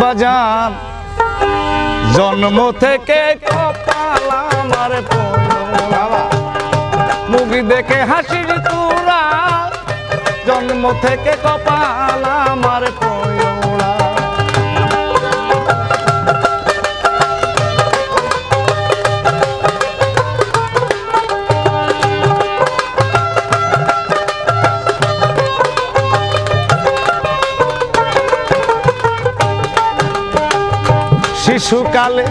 বাজান জন্ম থেকে। মুখ দেখে হাসির তুরা জন্ম থেকে কপাল আমার শিশুকালে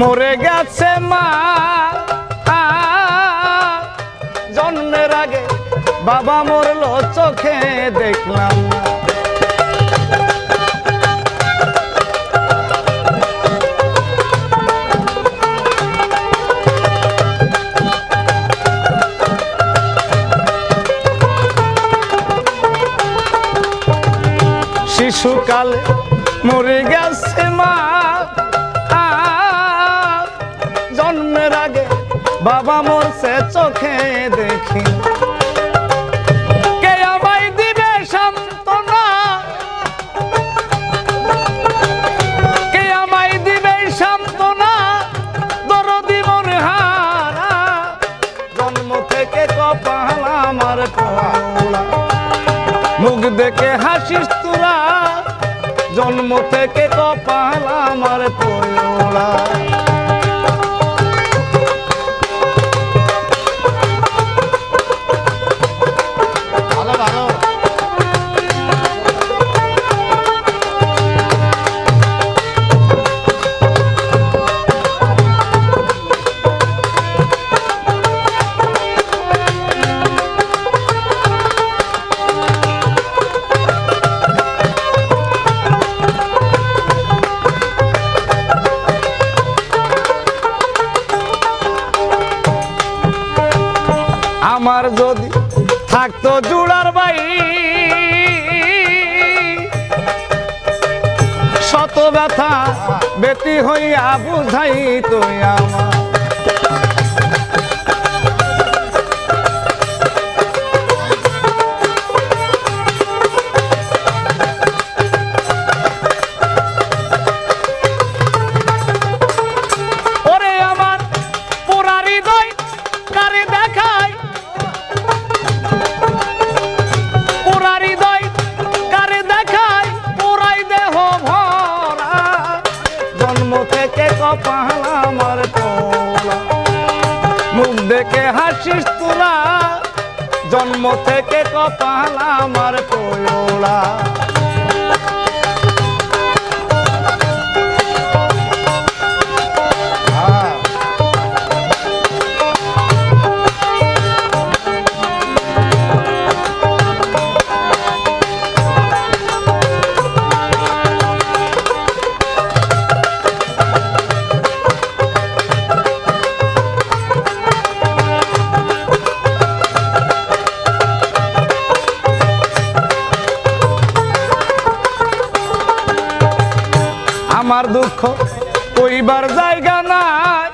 মরে গেছে মা জন্মের আগে বাবা মরলো চোখে দেখলাম। শিশুকালে মরে গেছে মা বাবা মরছে চোখে দেখি। কে আমায় দিবে সান্ত্বনা? কে আমায় দিবে সান্ত্বনা? দরদি মন হারা। জন্ম থেকে কপাল আমার মুখ দেখে হাসিস তোরা। জন্ম থেকে কপাল আমার পোড়া আমার যদি থাকতো জুড়ার বাই শত ব্যথা বেতি হইয়া বুঝাই তুই আমার। কপাল আমার পোড়া মুখ দেখে হাসিস তোলা জন্ম থেকে কপাল আমার পোড়া আমার দুঃখ কইবার জায়গা নাই।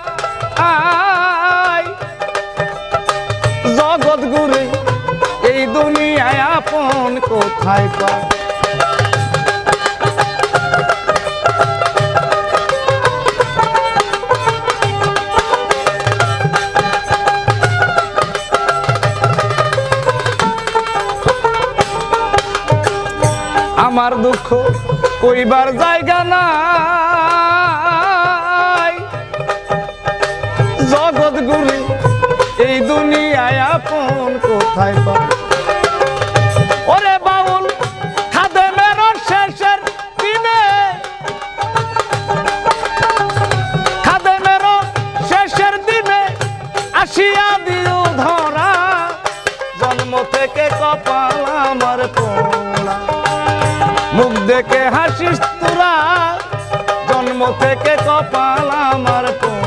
আই, জগৎ গুরে এই দুনিয়ায় আপন কোথায় পায়? আমার দুঃখ কইবার জায়গা নাই। জগৎ গুলি এই দুনিয়ায় আপন কোথায় পা ওরে বাউল, খাদে মেরর শেষের দিনে। খাদে মেরর শেষের দিনে আসিয়া দিও ধরা। জন্ম থেকে কপাল আমার পোড়া মুখ দেখে হাসিস তোরা। জন্ম থেকে কপাল আমার পোড়া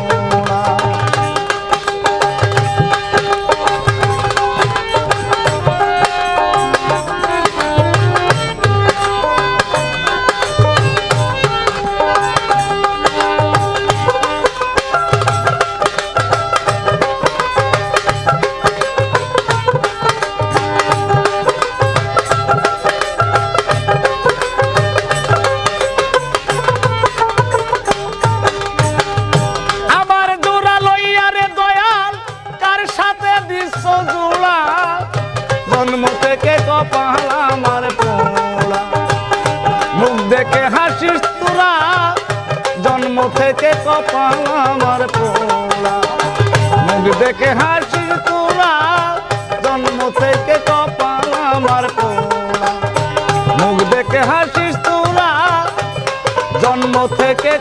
মুখ থেকে কপাল আমার পোলা মুখ দেখে হাসিস তোরা, জন্ম থেকে কপাল আমার পোলা মুখ দেখে হাসিস তোরা, জন্ম থেকে আমার মুখ দেখে হাসিস তোরা, জন্ম থেকে